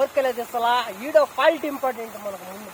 Work ఎలా చేస్తా ఈడో quality important మనకు ముందు.